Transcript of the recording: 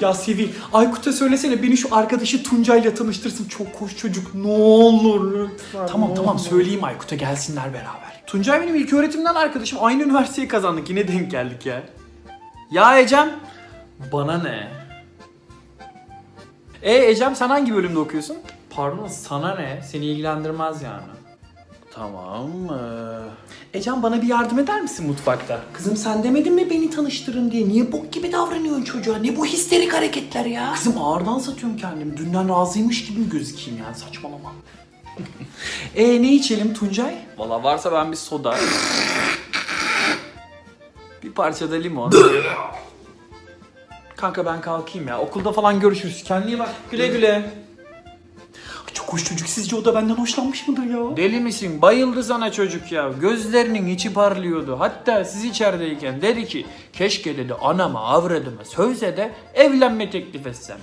Ya Sevi, Aykut'a söylesene beni şu arkadaşı Tuncay'la tanıştırsın. Çok hoş çocuk. Ne olur lütfen. Tamam tamam söyleyeyim Aykut'a gelsinler beraber. Tuncay benim ilk öğretimden arkadaşım. Aynı üniversiteyi kazandık. Yine denk geldik ya. Ya Ecem. Bana ne? E Ecem sen hangi bölümde okuyorsun? Pardon sana ne? Seni ilgilendirmez yani. Tamam. Ee... Ecem bana bir yardım eder misin mutfakta? Kızım sen demedin mi beni tanıştırın diye? Niye bok gibi davranıyorsun çocuğa? Ne bu histerik hareketler ya? Kızım ağırdan satıyorum kendimi. Dünden razıymış gibi gözükeyim yani saçmalama. e ne içelim Tuncay? Valla varsa ben bir soda. bir parça da limon. Kanka ben kalkayım ya. Okulda falan görüşürüz. Kendine bak. Güle güle. Hoş çocuk. Sizce o da benden hoşlanmış mıdır ya? Deli misin? Bayıldı sana çocuk ya. Gözlerinin içi parlıyordu. Hatta siz içerideyken dedi ki keşke dedi anama avradıma sövse de evlenme teklif etsem.